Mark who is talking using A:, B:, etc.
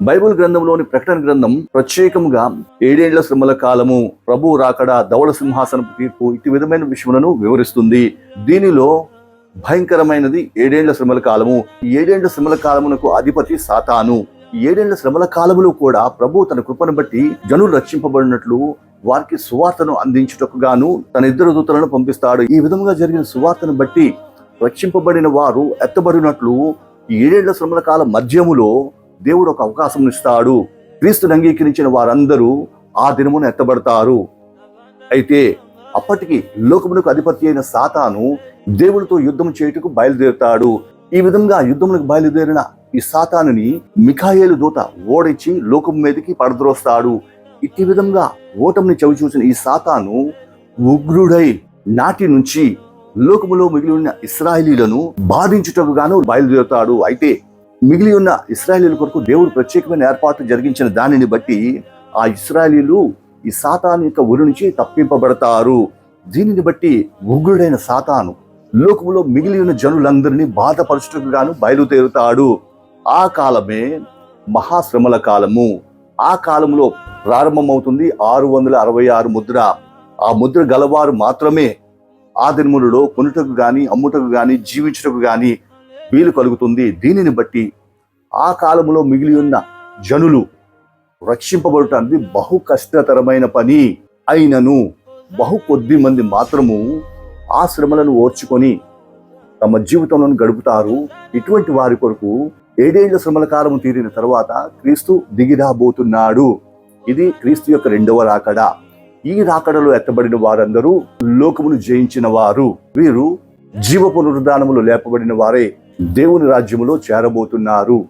A: Bible గ్రంథంలోని ప్రకటన గ్రంథం ప్రత్యేకంగా ఏడేళ్ళ శ్రమల కాలము ప్రభు రాకడ ధవళ సింహాసన తీర్పు ఇటు విధమైన విషయములను వివరిస్తుంది. దీనిలో భయంకరమైనది ఏడేళ్ళ శ్రమల కాలము. ఈ ఏడేళ్ళ శ్రమల కాలమునకు అధిపతి సాతాను. ఏడేళ్ళ శ్రమల కాలములో కూడా ప్రభు తన కృపను బట్టి జనులు రక్షింపబడినట్లు వారికి సువార్తను అందించుటకు గాను తన ఇద్దరు దూతలను పంపిస్తాడు. ఈ విధంగా జరిగిన సువార్తను బట్టి రక్షింపబడిన వారు ఎత్తబడినట్లు ఏడేళ్ళ శ్రమల కాల మధ్యములో దేవుడు ఒక అవకాశం ఇస్తాడు. క్రీస్తుని అంగీకరించిన వారందరూ ఆ దినమున ఎత్తబడతారు. అయితే అప్పటికి లోకమునకు అధిపతి అయిన సాతాను దేవుడితో యుద్ధం చేయుటకు బయలుదేరుతాడు. ఈ విధంగా యుద్ధములకు బయలుదేరిన ఈ సాతానుని మిఖాయేలు దూత ఓడించి లోకం మీదకి పడద్రోస్తాడు. ఇట్టి విధంగా ఓటమిని చవి చూసిన ఈ సాతాను ఉగ్రుడై నాటి నుంచి లోకములో మిగిలి ఉన్న ఇస్రాయలీలను బాధించుటకు గాను బయలుదేరుతాడు. అయితే మిగిలి ఉన్న ఇస్రాయలీల కొరకు దేవుడు ప్రత్యేకమైన ఏర్పాటు జరిగించిన దానిని బట్టి ఆ ఇస్రాయలీలు ఈ సాతాను యొక్క ఊరి నుంచి తప్పింపబడతారు. దీనిని బట్టి ఉగ్రుడైన సాతాను లోకములో మిగిలి ఉన్న జనులందరినీ బాధపరచుటకు గాను బయలుదేరుతాడు. ఆ కాలమే మహాశ్రమల కాలము. ఆ కాలంలో ప్రారంభమవుతుంది ఆరు వందల అరవై ఆరు ముద్ర. ఆ ముద్ర గలవారు మాత్రమే ఆ దినములలో కొనుటకు గాని అమ్ముటకు గాని జీవించుటకు గాని వీలు కలుగుతుంది. దీనిని బట్టి ఆ కాలంలో మిగిలి ఉన్న జనులు రక్షింపబడటానికి బహు కష్టతరమైన పని. అయినను బహు కొద్ది మంది మాత్రము ఆ శ్రమలను ఓర్చుకొని తమ జీవితంలో గడుపుతారు. ఇటువంటి వారి కొరకు ఏడేళ్ళ శ్రమల కాలము తీరిన తర్వాత క్రీస్తు దిగిరాబోతున్నాడు. ఇది క్రీస్తు యొక్క రెండవ రాకడ. ఈ రాకడలో ఎత్తబడిన వారందరూ లోకమును జయించిన వారు. వీరు జీవ పునరుద్ధానములు లేపబడిన వారే. దేవుని రాజ్యములో చేరబోతున్నారు.